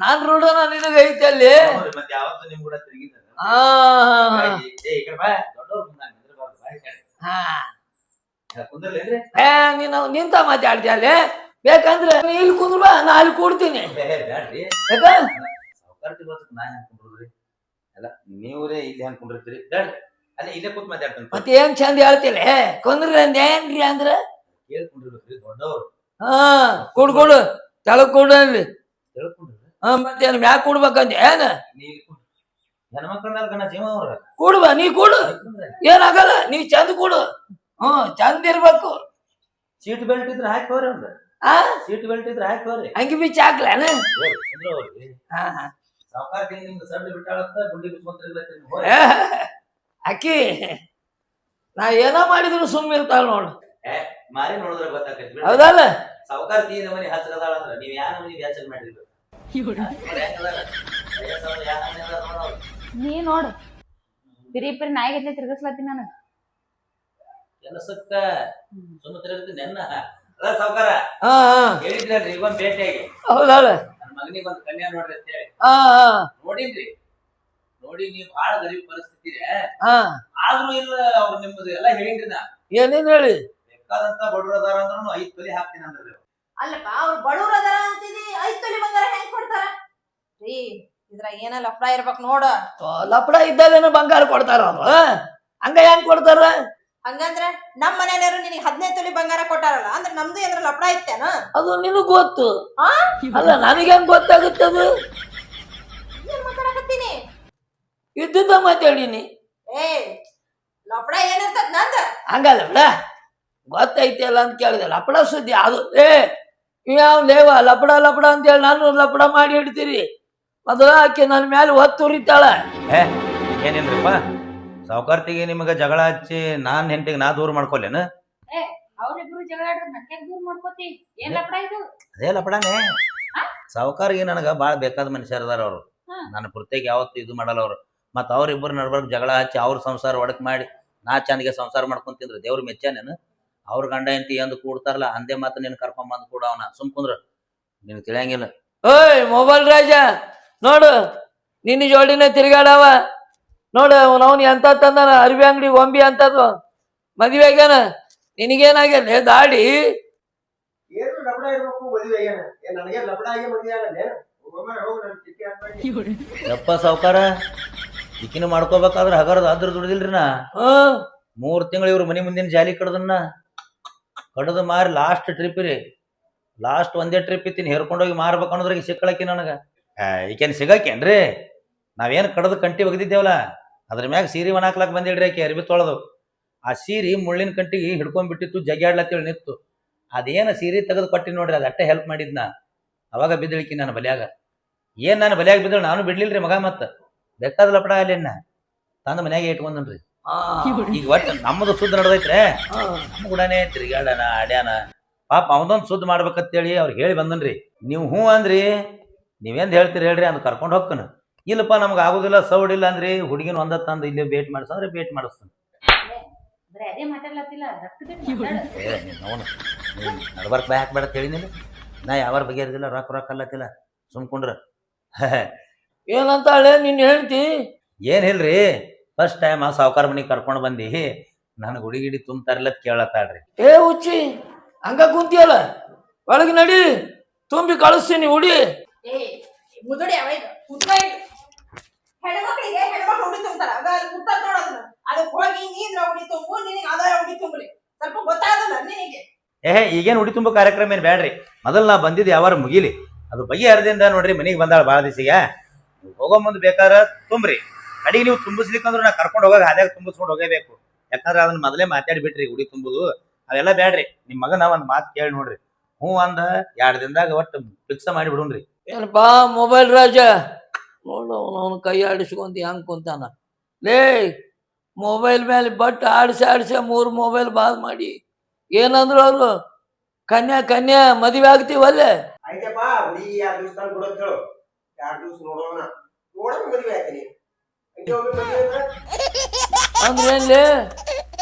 ನಾನ್ ರೂಢನ ನಿನಗ ಐತೆ ಅಲ್ಲಿ? ಮತ್ತೆ ಯಾವತ್ತು ನಿಮ್ ಕೂಡ ನಿಂತ ಮಾತಾಡ್ತೀಯ ಅಲ್ಲಿ? ಬೇಕಂದ್ರೆ ನೀ ಇಲ್ಲಿ ಕುಂದ್ರ ಬಾ ನಾ ಅಲ್ಲಿ ಕೂಡ್ತೀನಿ. ಏ, ಬ್ಯಾಡ್ರಿ. ಯಾಕ? ಸಾವ್ಕಾರ್ತಿ ಗೊತ್ತಕ್ ನಾ ಹೆಂಗ್ ಅಲ್ಲ ನೀವ್ರೇ ಇಲ್ಲಿ ಹೆಂಗ್ ಕುಂಡಿರ್ತೀರಿ ಬ್ಯಾಡ್ರಿ. ಅಲ್ಲೇ ಇಲ್ಲೇ ಕೂತ್ ಮಾತಾಡ್ತೀನಿ. ಮತ್ತೆ ಏನ್ ಚಂದ ಹೇಳ್ತಿಲ್ಲ? ಕುಂದ್ರ ಏನ್ರಿ ಅಂದ್ರ? ಕೇಳ್ಕೊಂಡಿರ್ಬೇಕ್ರಿ ದೊಡ್ಡವ್ರು. ಹಾ ಕುಡ್ ಕೊಡು. ತೆಳಗ್ ಕೊಡು ಅಲ್ಲಿ. ತಿಳ್ಕೊಂಡ್ರಿ ಹಾ ಮತ್ತೇನ್ ಮ್ಯಾಕ್ ಕೊಡ್ಬೇಕಂತ ಏನ? ನೀ ಇಲ್ಲಿ ಕುಂಡ್ರಿ. ಹೆಣ್ಮಕ್ಳ ಮೇಲೆ ಗಣ ಜೀವ ಅವ್ರ. ಕೊಡುವ ನೀ ಕೊಡು. ಏನಾಗಲ್ಲ ನೀ ಚಂದ ಕೊಡು. ಹ್ಮ್ ಚಂದ ಇರ್ಬೇಕು. ಸೀಟ್ ಬೆಲ್ಟ್ ಇದ್ರೆ ಹಾಕಿ ಹೋರಿ ಅವ್ರ. ಆ? ಸೀಟ್ ಬೆಲ್ಟ್ ಇದ್ರೆ ಹಾಕಿ ಬರ್ರಿ ಅಂಗಿ ಬಿಚ್ಚಿ ಹಾಕ್ಲೇನ? ಹಾ ಹಾ. ಸಾವ್ಕಾರ ಸಡ್ಡು ಬಿಟ್ಟಾಳತ್ತ ಗುಂಡಿ ಬಿಚ್ಕೊಂತಿರ್ಬೇಕು ಏ, ಅಕ್ಕಿ ನಾ ಏನೋ ಮಾಡಿದ್ರು ಸುಮ್ಮ ಇರ್ತಾಳ ನೋಡು. ಮಾರಿ ನೋಡಿದ್ರೆ ಗೊತ್ತಾಕೈತಿ. ಹೌದಲ್ಲ? ಸಾವ್ಕಾರ ತೀ ನಮನಿ ಹಚ್ಚಗದಾಳ ಅಂದ್ರ? ನೀವ್ ಯಾ ನಮನಿ ವ್ಯಾಚಲ್ ಮಾಡಿರ್ಬೇಕು ನೀ ನೋಡು. ಬಿರಿ ಬಿರಿ ನಾಯಿಗೆ ತಿರ್ಗಿಸ್ಲತ್ತೀನಿ ನಾನು. ಕೆಲಸಕ್ಕ ಸುಮ್ಮ ತಿರುಗತಿ ನೆನ್ನ. ಅದ ಸಾವ್ಕಾರ ಹಾ ಹಾ. ಹೇಳಿದ್ರಲ್ರಿ ಈಗ ಒಂದ್ ಭೇಟಿಯಾಗಿ. ನನ್ನ ಮಗನಿಗೆ ಒಂದ್ ಕನ್ಯಾ ನೋಡ್ರಿ ಅಂತ ಹೇಳಿ. ಹಾ ಹಾ. ನೋಡಿನ್ರಿ. ನೋಡಿ ನೀವ್ ಬಹಳ ಗರೀಬ್ ಪರಿಸ್ಥಿತಿ ಇದೆ. ಹಾ. ಆದ್ರೂ ಇಲ್ಲ ಅವ್ರು ನಿಮ್ಮದು ಎಲ್ಲ ಹೇಳಿನ್ರಿ ನಾ. ಏನೇನ್ ಹೇಳಿ? ಬೇಕಾದಂತ ಬಡವ್ರ ಅದಾರ ಅಂದ್ರೂ ಐದ್ ತೊಲಿ ಹಾಕ್ತೀನಿ ಅಂದ್ರಿ ಅಲ್ಲಪ್ಪ ಅವ್ರು ಬಡವ್ರ ಅದಾರ ಅಂತಿದಿ ಐದ್ ತೊಲಿ ಬಂಗಾರ ಹೆಂಗ್ ಕೊಡ್ತಾರ? ರೀ ಇದ್ರಾಗ ಏನ ಲಫಡ ಇರ್ಬೇಕ್ ನೋಡ. ಲಪಡ ಇದ್ದಾಗೇನು ಬಂಗಾರ ಕೊಡ್ತಾರ ಅವ್ರು? ಹಂಗ ಹೆಂಗ್ ಕೊಡ್ತಾರ? ಹಂಗಂದ್ರ ನಮ್ಮ ಮನೆಯವರು ನಿನಗೆ ಹದಿನೈದು ತೊಲಿ ಬಂಗಾರ ಕೊಟ್ಟಾರಲ್ಲ ಅಂದ್ರೆ ನಮ್ದು ಏನಾರ ಲಪಡ ಇತ್ತೇನ? ಅದು ನಿನಗ್ ಗೊತ್ತು. ಆ? ಅಲ್ಲ ನನಗೆ ಹೆಂಗ್ ಅದು? ಏನ್ ಮಾತಾಡಕತ್ತೀನಿ? ಇದ್ದಿದ್ದ ಮಾತಾಡೀನಿ. ಏ ಲಫಡ ಏನಿರ್ತದ ನಂದ? ಹಂಗಲ್ಲ ಬಿಡ ಗೊತ್ತೈತಿ ಅಲ್ಲ ಅಂತ ಕೇಳಿದೆ. ಲಪಡ ಸುದ್ದಿ ಅದು. ಏ ಯಾವ ದೇವ ಲಪಡ ಲಪಡ ಅಂತೇಳಿ ನಾನು ಲಪಡ ಮಾಡಿ ಇಡ್ತೀರಿ ಮೊದಲ ಆಕೆ ನನ್ನ ಮೇಲೆ ಒತ್ತು ಉರಿತಾಳ. ಏ ಏನಿಲ್ರಿಪ್ಪ? ಸಾವುಕಾರ್ತಿಗೆ ನಿಮಗೆ ಜಗಳ ಹಚ್ಚಿ ನಾನ್ ಹೆಂಡತಿಗೆ ನಾ ದೂರ ಮಾಡ್ಕೊಲ್ಲೇನು? ಅವ್ರಿಬ್ರು ಜಗಳ ಆಡಿದ್ರೆ ನನ್ಗೆ ದೂರ ಮಾಡ್ಕೋತಿ? ಏನ್ ಲಪಡ ಇದು? ಅದೇ ಲಪಡಾನೆ. ಸಾವುಕಾರಿಗೆ ನನಗೆ ಬಾಳ ಬೇಕಾದ ಮನುಷ್ಯರು ಅದಾರ ಅವರು. ನನ್ನ ಪೂರ್ತಿಯಾಗಿ ಯಾವತ್ತು ಇದು ಮಾಡಲ್ಲ ಅವರು. ಮತ್ತು ಅವ್ರಿಬ್ಬರು ನಡ್ಬರ್ಕ್ ಜಗಳ ಹಚ್ಚಿ ಅವ್ರ ಸಂಸಾರ ಒಡಕ್ ಮಾಡಿ ನಾ ಚಂದಿಗೆ ಸಂಸಾರ ಮಾಡ್ಕೊಂಡ್ ತಿಂದ್ರು ದೇವ್ರ ಮೆಚ್ಚಾನೇನು ಅವ್ರ ಗಂಡ ಹೆಂಡತಿ ಎಂದು ಕೂಡ್ತಾರಲ್ಲ ಅಂದೇ ಮಾತು ನೀನು ಕರ್ಕೊಂಬಂದು ಕೂಡ ಅವನ. ಸುಮ್ ಕುಂದ್ರ. ನಿನ್ ತಿಳಿಯಂಗಿಲ್ಲ. ಓಯ್ ಮೊಬೈಲ್ ರಾಜ ನೋಡು ನಿನ್ನ ಜೋಡಿನ ತಿರ್ಗಾಡವ. ನೋಡು ಅವನು ಎಂತ ತಂದಾನ? ಅರಿವಿ ಅಂಗಡಿ ಒಂಬಿ ಅಂತದು ಮದ್ವೆ ನಿನಗೇನಾಗ್ಯದ? ದಾಡಿ. ಏನು ಲಪಡ ಇರ್ಬೇಕು ಮದುವೆ ಆಗ್ಯಾನ? ಏನ್ ದಾಡಿ. ಯಪ್ಪ ಸಾವುಕಾರ ಈಕಿನ ಮಾಡ್ಕೋಬೇಕಾದ್ರೆ ಹಗರದ ಅದ್ರ ದುಡ್ದಿಲ್ರಿ ನಾ. ಹ್ಮ್ ಮೂರ್ ತಿಂಗಳು ಇವ್ರ ಮನಿ ಮುಂದಿನ ಜಾಲಿ ಕಡ್ದನ್ನ. ಕಡ್ದು ಮಾರಿ ಲಾಸ್ಟ್ ಟ್ರಿಪ್ ರೀ. ಲಾಸ್ಟ್ ಒಂದೇ ಟ್ರಿಪ್ ಇತ್ತೀನಿ ಹೇರ್ಕೊಂಡೋಗಿ ಮಾರ್ಬೇಕು ಅನ್ನೋದ್ರಾಗ ಸಿಕ್ಕಳಕಿ ನನಗ. ಆ, ಈಕೇನ್ ಸಿಗಕೇನ್ರಿ ನಾವೇನ್ ಕಡ್ದು ಕಂಟಿ ಒಗದಿದ್ದೇವಲ್ಲ? ಅದ್ರ ಮ್ಯಾಗ ಸೀರೆ ಒಣಾಕ್ಲಾಕ್ ಬಂದಿಡ್ರಿ ಆಕೆ ಅರ್ಬಿ ತೊಳೆದು. ಆ ಸೀರೆ ಮುಳ್ಳಿನ ಕಂಟಿಗೆ ಹಿಡ್ಕೊಂಡ್ಬಿಟ್ಟಿತ್ತು ಜಗ್ಯಾಡ್ಲತ್ತೇಳಿ ನಿತ್ತು ಅದೇನು ಸೀರೆ ತೆಗೆದು ಕೊಟ್ಟಿ ನೋಡ್ರಿ ಅದು ಅಟ್ಟೆ ಹೆಲ್ಪ್ ಮಾಡಿದ್ನ. ಅವಾಗ ಬಿದ್ದಳಿಕಿ ನಾನು ಬಲಿಯಾಗ. ಏನ್ ನಾನು ಬಲಿಯಾಗ ಬಿದ್ದಳು ನಾನು ಬಿಡ್ಲಿಲ್ರಿ ಮಗ ಮತ್ತ. ಬೇಕಾದ ಲಪಡ ಅಲ್ಲಿನ ತಂದ ಮನ್ಯಾಗ ಇಟ್ಕೊಂಡನ್ರಿ. ಆ, ಈಗ ಒಟ್ಟು ನಮ್ಮದು ಸುದ್ದ ನಡೆದೈತ್ರೆ. ನಮ್ಮ ಕೂಡನೇ ತಿರ್ಗ್ಯಾಡನ ಅಡ್ಯಾನ ಪಾಪ ಅವನೊಂದು ಶುದ್ಧ ಮಾಡ್ಬೇಕಂತೇಳಿ ಅವ್ರು ಹೇಳಿ ಬಂದನ್ರಿ. ನೀವು ಹ್ಞೂ ಅಂದ್ರಿ ನೀವೇಂದ್ ಹೇಳ್ತೀರಿ ಹೇಳ್ರಿ ಅಂತ ಕರ್ಕೊಂಡು ಹೋಗ್ಕನು. ಇಲ್ಲಪ್ಪ ನಮ್ಗೆ ಆಗುದಿಲ್ಲ ಇಲ್ಲ ಅಂದ್ರೆ ಹುಡುಗಿನ ಒಂದ ತಂದು ಇಲ್ಲಿ ಭೇಟ್ ಮಾಡಿಸಂದ್ರೆ ಭೇಟ್ ಮಾಡಿಸ್ತಾನೆ ನಡ್ಬರ್ಕ್ ಬಾಯ್ ಹಾಕ್ಬೇಡ ಹೇಳಿನಿಲ್ಲ ನಾ ಯಾವಾರ ಬಗೆಹರಿದಿಲ್ಲ ರೊಕ್ಕ ರೊಕ್ಕ ಅಲ್ಲತ್ತಿಲ್ಲ ಸುಮ್ಕೊಂಡ್ರ ಏನಂತಾಳೆ ನಿನ್ ಹೇಳ್ತಿ ಏನ್ ಹೇಳ್ರಿ? ಫಸ್ಟ್ ಟೈಮ್ ಆ ಸಾವುಕಾರ ಮನೆಗೆ ಕರ್ಕೊಂಡು ಬಂದಿ. ನನಗೆ ಹುಡುಗಿಡಿ ತುಂಬ್ತಾರಿಲ್ಲ ಕೇಳತ್ತಾಳ್ರಿ ಏ ಹುಚ್ಚಿ ಹಂಗ ಕುಂತಿಯಲ್ಲ? ಒಳಗೆ ನಡಿ ತುಂಬಿ ಕಳಿಸ್ತೀನಿ ಹುಡಿ ಏ ಮುದುಡಿ ಅವ. ಹೆಣ್ಮಕ್ಳಿಗೆ ಹೆಣ್ಮಕ್ಳು ಉಡಿ ತುಂಬ್ತಾರ. ಅದ ಅದು ನೋಡೋದನ್ನ ಅದಕ್ಕೆ ಹೋಗಿ ನೀನ್ ಉಡಿ ತುಂಬು ನಿನಗೆ ಆದಾಯ ಉಡಿ ತುಂಬಲಿ. ಸ್ವಲ್ಪ ಗೊತ್ತಾಗಲ್ಲ ನಿನಗೆ. ಏಹೇ ಈಗೇನು ಉಡಿ ತುಂಬ ಕಾರ್ಯಕ್ರಮ ಏನು ಬೇಡ್ರಿ ಮೊದಲು ನಾ ಬಂದಿದ್ದು ಯಾವಾರ ಮುಗಿಲಿ. ಅದು ಬಗೆಹರದಿಂದ ನೋಡ್ರಿ ಮನೆಗೆ ಬಂದಾಳ ಭಾಳ ದಿವಸಿಗೆ. ಹೋಗೋ ಮುಂದೆ ಬೇಕಾದ್ರೆ ತುಂಬ್ರಿ. ಕಡೆಗೆ ನೀವು ತುಂಬಿಸ್ಲಿಕ್ಕಂದ್ರೆ ನಾ ಕರ್ಕೊಂಡು ಹೋಗಾಗ ಹಾದ್ಯಾಗ ತುಂಬಿಸ್ಕೊಂಡು ಹೋಗಬೇಕು. ಯಾಕಂದ್ರೆ ಅದನ್ನ ಮೊದಲೇ ಮಾತಾಡಿ ಬಿಟ್ರಿ ಉಡಿ ತುಂಬುದು. ಅವೆಲ್ಲ ಬೇಡ್ರಿ ನಿಮ್ಮ ಮಗನ ಒಂದು ಮಾತು ಕೇಳಿ ನೋಡ್ರಿ. ಹ್ಞೂ ಅಂದ ಎರಡು ದಿನದಾಗ ಒಟ್ಟು ಫಿಕ್ಸ್ ಮಾಡಿ ಬಿಡೋಣ್ರಿ ಏನಪ್ಪಾ ಮೊಬೈಲ್ ರಾಜ? ನೋಡು ಅವನು ಕೈ ಆಡಿಸ್ಕೊಂತ ಹೆಂಗೆ ಕುಂತಾನ. ಲೇ ಮೊಬೈಲ್ ಮೇಲೆ ಬಟ್ ಆಡಿಸಿ ಆಡಿಸಿ ಮೂರು ಮೊಬೈಲ್ ಬಾದ್ ಮಾಡಿ. ಏನಂದ್ರು ಅವರು ಕನ್ಯಾ ಕನ್ಯಾ ಮದುವೆ ಆಗ್ತೀವಲ್ಲೇ? ಆಯ್ತಪ್ಪ ಹುಡುಗಿ ಎರಡು ದಿವಸ ತಂದು ಬಿಡೋದ್ ಹೇಳು ಎರಡು ದಿವಸ ನೋಡೋಣ. ನೋಡೋಣ ಮದುವೆ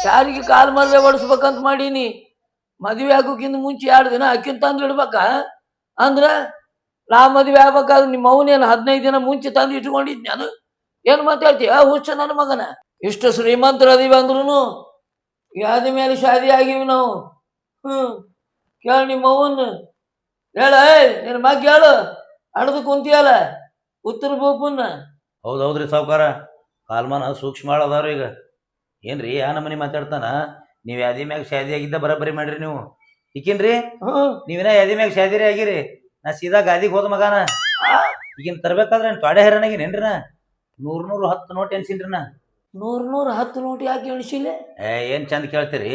ಯಾರಿಗೆ ಕಾಲ್ ಮರ್ರೆ ಓಡಿಸ್ಬೇಕಂತ ಮಾಡೀನಿ. ಮದುವೆ ಆಗೋಕ್ಕಿಂತ ಮುಂಚೆ ಎರಡು ದಿನ ಅಕ್ಕಿಂತ ತಂದು ಇಡ್ಬೇಕಾ? ಅಂದ್ರ ನಾ ಮದುವೆ ಆಗ್ಬೇಕಾದ್ರೆ ನಿಮ್ಮ ಅವನೇನು ಹದಿನೈದು ದಿನ ಮುಂಚೆ ತಂದು ಇಟ್ಕೊಂಡಿದ್ ನಾನು. ಏನು ಮಾತಾಡ್ತೀಯ ಹುಚ್ಚ ನನ್ನ ಮಗನ. ಇಷ್ಟು ಶ್ರೀಮಂತರ ಅದೀವಿ ಅಂದ್ರೂ ಯಾದ ಮೇಲೆ ಶಾದಿ ಆಗಿವಿ ನಾವು? ಹ್ಞೂ ಕೇಳ ನಿಮ್ಮ ಅವನ್ ಹೇಳ ನಿನ್ನ ಮಗ ಕೇಳು. ಅಣದು ಕುಂತಿಯಲ್ಲ ಉತ್ತರ ಬೋಪನ್ನ ಹೌದೌದ್ರಿ ಸಾವುಕಾರ. ಕಾಲ್ಮಾನ ಸೂಕ್ಷ್ಮ ಅದಾವ್ರಿ ಈಗ. ಏನ್ರಿ ಆ ನಮ್ಮನೆ ಮಾತಾಡ್ತಾನ? ನೀವು ಯಾದಿ ಮ್ಯಾಗ ಶಾದಿ ಆಗಿದ್ದ ಬರಬರಿ ಮಾಡ್ರಿ ನೀವು. ಈಕಿನ್ರಿ? ಹ್ಮ್. ನೀವಿನ ಯಾದಿ ಮ್ಯಾಗ ಶಾದಿರಿ ಆಗಿರಿ. ನಾ ಸೀದಾ ಗಾದಿಗೆ ಹೋದ ಮಗಾನ. ಈಗಿನ ತರ್ಬೇಕಾದ್ರೆ ತೊಡೆ ಹೆರನಾಗಿನೇನ್ರಿ ನಾ? ನೂರ್ ನೂರು ಹತ್ತು ನೋಟ್ ಎನ್ಸಿನ್ರಿ ನಾ. ನೂರ್ ನೂರ್ ಹತ್ತು ನೋಟಿ ಯಾಕೆ ಎಣಿಸಿಲೆ? ಏ ಏನ್ ಚಂದ ಕೇಳ್ತೀರಿ?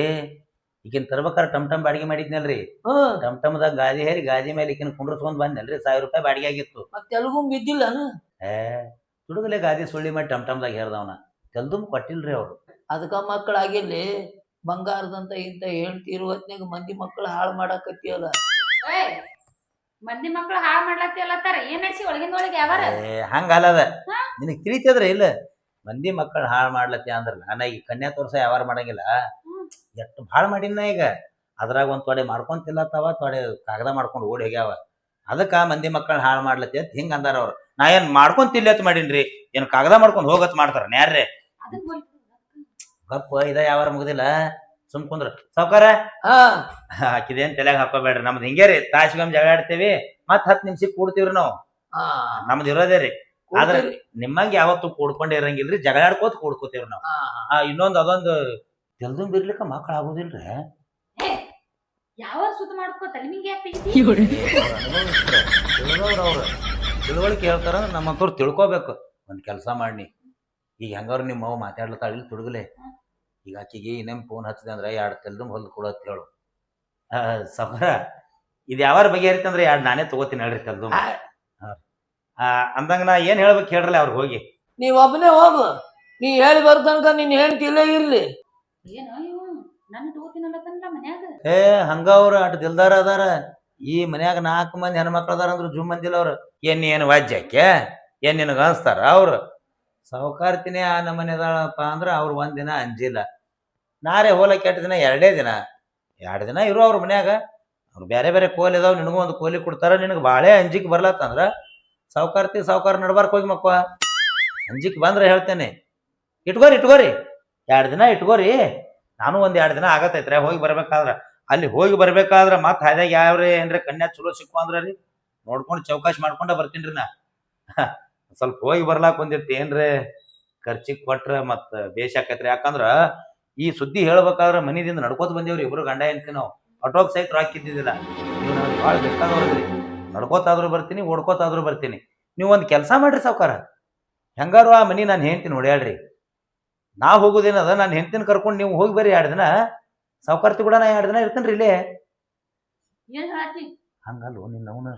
ಈಗಿನ ತರ್ಬೇಕಾದ್ರೆ ಟಮ್ ಟಮ್ ಬಾಡಿಗೆ ಮಾಡಿದ್ನಲ್ರಿ. ಹ್ಮ್ ಟಮ್ ಟಮ್ದಾಗ ಗಾದಿ ಹೇರಿ ಗಾದಿ ಮೇಲೆ ಈಗಿನ ಕುಂಡ್ರಸ್ಕೊಂಡ್ ಬಂದ್ನಲ್ರಿ ಸಾವಿರ ರೂಪಾಯಿ ಬಾಡಿಗೆ ಆಗಿತ್ತು. ಮತ್ತೆಲ್ಗೂ ಬಿದ್ದಿಲ್ಲ ಏ ತುಡುಗಲೆ ಗಾದಿ ಸುಳ್ಳಿ ಮಾಡಿ ಟಮ್ ಟಮ್ದಾಗ ಹೇರ್ದವನ. ತೆಲ್ದುಮ್ ಕೊಟ್ಟಿಲ್ರಿ ಅವ್ರು. ಅದಕ್ಕ ಮಕ್ಕಳಾಗಿರ್ಲಿ ಬಂಗಾರದಂತ ಇಂತ ಹೇಳ್ತಿರುವ ಹೊತ್ನ್ಯಾಗ ಮಂದಿ ಮಕ್ಕಳು ಹಾಳು ಮಾಡಾಕತ್ತಿಯಲ್ಲ ಏಯ್ ಮಂದಿ ಮಕ್ಳು ಹಾಳು ಮಾಡ್ಲತ್ತಿ ಅಲ್ಲತ್ತಾರ? ಏನ್ ನಡೆಸಿ ಒಳಗಿಂದ ಒಳಗೆ ಯಾವಾರ? ಏ ಹಂಗಲ್ಲದ. ಹಾ? ನಿನಗ್ ತಿಳಿತದ್ರ ಇಲ್ಲ. ಮಂದಿ ಮಕ್ಕಳು ಹಾಳು ಮಾಡ್ಲತ್ತಿ ಅಂದ್ರ ನಾ ಈ ಕನ್ಯಾ ತೋರ್ಸ ವ್ಯವಹಾರ ಮಾಡಂಗಿಲ್ಲ. ಎಷ್ಟು ಭಾಳ ಮಾಡಿನ ಈಗ. ಅದ್ರಾಗ ಒಂದ್ ತೊಡೆ ಮಾಡ್ಕೊಂತಿಲ್ಲತ್ತವ ತೊಡೆ ಕಾಗದ ಮಾಡ್ಕೊಂಡು ಓಡಿ ಹೋಗ್ಯಾವ. ಅದಕ್ಕ ಮಂದಿ ಮಕ್ಕಳು ಹಾಳು ಮಾಡ್ಲತ್ತಿ ಅಂತ ಹಿಂಗ ಅಂದಾರ ಅವ್ರು. ನಾ ಏನ್ ಮಾಡ್ಕೊಂತಿಲ್ಲತ್ ಮಾಡೀನ್ರಿ? ಏನ್ ಕಾಗದ ಮಾಡ್ಕೊಂಡು ಹೋಗತ್ ಮಾಡ್ತಾರ ನ್ಯಾರ್ರೆ ಅದಕ್ ಗಪ್ಪ ಇದ ಯಾವಾರ ಮುಗುದಿಲ್ಲ. ಸುಮ್ ಕುಂದ್ರ ಸಾವ್ಕಾರ? ಹಾ. ಹಾಕಿದೇನ್ ತಲೆಗೆ ಹಾಕೋಬೇಡ್ರಿ. ನಮ್ದು ಹಿಂಗೆ ರೀ. ತಾಸಿಗೊಮ್ಮೆ ಜಗಳ ಆಡ್ತೇವಿ. ಮತ್ ಹತ್ತು ನಿಮಿಷಕ್ಕೆ ಕೂಡ್ತೀವ್ರಿ ನಾವು. ಹಾ. ನಮ್ದು ಇರೋದೇ ರೀ. ಆದ್ರೆ ನಿಮ್ಮಂಗೆ ಯಾವತ್ತು ಕೂಡ್ಕೊಂಡೇ ಇರಂಗಿಲ್ರಿ. ಜಗಳ ಆಡ್ಕೋತ ಕೂಡ್ಕೋತೇವ್ರಿ ನಾವು. ಆ ಇನ್ನೊಂದು ಅದೊಂದು ತೆಲ್ದು ಬಿರ್ಲಿಕ್ಕ ಮಕ್ಕಳು ಆಗುದಿಲ್ರಿ. ರೀ ಯಾವಾಗ ಮಾಡ್ಕೋ ತಿಳುವಳಿಕೆ ಹೇಳ್ತಾರ ನಮ್ಮ ಮಕ್ಕಳು ತಿಳ್ಕೊಬೇಕು. ಒಂದ್ ಕೆಲಸ ಮಾಡಿ ಈಗ ಹೆಂಗಾರು ನಿಮ್ಮ ಅವ ಮಾತಾಡ್ಲತ್ತಾಳ ಇಲ್ಲಿ ತುಡುಗಲೆ. ಈಗ ಆಕಿಗೆ ಇನ್ನೇನು ಫೋನ್ ಹಚ್ಚಿದೆ ಅಂದ್ರೆ ಎರಡು ತೆಲ್ದು ಹೊಲ್ದು ಕೊಡು ಅಂತ ಹೇಳು. ಸಫರ ಇದು ಯಾವಾರ ಬಗೆಹರಿತಂದ್ರೆ ಎರಡು ನಾನೇ ತಗೋತೀನಿ ಹೇಳ್ರಿ ತೆಲ್ದು ಅಂದಂಗ ನಾ ಏನು ಹೇಳ್ಬೇಕು ಹೇಳ್ರಲ್ಲ ಅವ್ರಿಗೆ ಹೋಗಿ. ನೀವ್ ಒಬ್ಬನೇ ಹೋಗು. ನೀ ಹೇಳಿ ಬರ್ತನಕ ನಿನ್ ಹೆಂಡತಿ ಇಲ್ಲೇ ಇರ್ಲಿ. ಏನೋ ಇವ ನನ್ನ ತಗೋತೀನಲ್ಲತ್ತಲ್ಲ ಮನ್ಯಾಗ. ಏ ಹಂಗ ಅವ್ರ ಅಟ್ ದಿಲ್ದಾರ ಅದಾರ. ಈ ಮನ್ಯಾಗ ನಾಲ್ಕು ಮಂದಿ ಹೆಣ್ಮಕ್ಳು ಅದಾರ ಅಂದ್ರ ಜುಮ್ ಮಂದಿಲ್ಲ ಅವ್ರು. ಏನ್ ಏನ್ ಏನು ವಾಜ್ಯಕ್ಕೆ ಏನ್ ನಿನಗ ಅನ್ಸ್ತಾರ ಅವ್ರು? ಸಾವುಕಾರ್ತಿನೇ ಆ ನಮ್ಮನೆ ಅದಾಳಪ್ಪ ಅಂದ್ರೆ ಅವ್ರು ಒಂದಿನ ಅಂಜಿಲ್ಲ. ನಾರೇ ಹೋಲಕ್ಕೆ ಎಷ್ಟು ದಿನ, ಎರಡೇ ದಿನ. ಎರಡು ದಿನ ಇರು ಅವ್ರ ಮನ್ಯಾಗ. ಅವ್ರು ಬೇರೆ ಬೇರೆ ಕೋಲ್ ಇದಾವೆ, ನಿನಗೂ ಒಂದು ಕೋಲಿ ಕೊಡ್ತಾರೆ, ನಿನಗೆ ಬಾಳೆ ಅಂಜಿಕೆ ಬರ್ಲತ್ತಂದ್ರೆ ಸಾವುಕಾರ್ತಿ ಸಾವುಕಾರ ನಡ್ಬಾರ್ಕ್ ಹೋಗಿ ಮಕ್ಕ ಅಂಜಿಕೆ ಬಂದ್ರೆ ಹೇಳ್ತೇನೆ. ಇಟ್ಕೋರಿ ಇಟ್ಕೋರಿ. ಎರಡು ದಿನ ಇಟ್ಕೋರಿ. ನಾನು ಒಂದು ಎರಡು ದಿನ ಆಗತ್ತೈತ್ರೆ ಹೋಗಿ ಬರ್ಬೇಕಾದ್ರೆ. ಅಲ್ಲಿ ಹೋಗಿ ಬರ್ಬೇಕಾದ್ರ ಮತ್ತೆ ಹಾಯ್ದಾಗ ಯಾವ್ರಿ ಏನ್ರ ಕನ್ಯಾ ಚಲೋ ಸಿಕ್ಕು ಅಂದ್ರೆ ರೀ. ನೋಡ್ಕೊಂಡು ಚೌಕಾಶ್ ಮಾಡ್ಕೊಂಡ ಬರ್ತೀನಿ ರೀ ನಾ. ಸ್ವಲ್ಪ ಹೋಗಿ ಬರ್ಲಾಕ್ ಒಂದಿಟ್ಟು ಏನ್ರಿ. ಖರ್ಚಿಗೆ ಕೊಟ್ರ ಮತ್ತೆ ಬೇಷ್ ಆಕೈತ್ರಿ. ಯಾಕಂದ್ರ ಈ ಸುದ್ದಿ ಹೇಳ್ಬೇಕಾದ್ರೆ ಮನೆಯಿಂದ ನಡ್ಕೋತ ಬಂದೇವ್ರಿ ಇಬ್ಬರು ಗಂಡ ಎಂತ ನಾವು. ಆಟೋಕ್ ಸಹಿತ ರೊಕ್ಕ ಇದ್ದಿದ್ದಿಲ್ಲ. ನೀವು ನನಗೆ ಭಾಳ ಬೇಕಾದವ್ರಿ ನಡ್ಕೋತಾದ್ರೂ ಬರ್ತೀನಿ ಓಡ್ಕೋತಾದ್ರೂ ಬರ್ತೀನಿ. ನೀವು ಒಂದು ಕೆಲಸ ಮಾಡ್ರಿ ಸಾವುಕಾರ. ಹೆಂಗಾರು ಆ ಮನೆ ನಾನು ಹೆಂಡ್ತೀನಿ ಹೊಡ್ಯಾಳ್ರಿ. ನಾ ಹೋಗೋದೇನದ ನಾನು ಹೆಂಡ್ತಿನ ಕರ್ಕೊಂಡು ನೀವು ಹೋಗಿ ಬರ್ರಿ ಎರಡು ದಿನ. ಸಾವುಕಾರ್ತಿ ಕೂಡ ನಾ ಎರಡು ದಿನ ಇರ್ತೇನೆ ರೀ ಇಲ್ಲೇ ಹಂಗಲ್ಲ ಹಂಗಲ್ವ ನಿನ್ನ ಅವನು?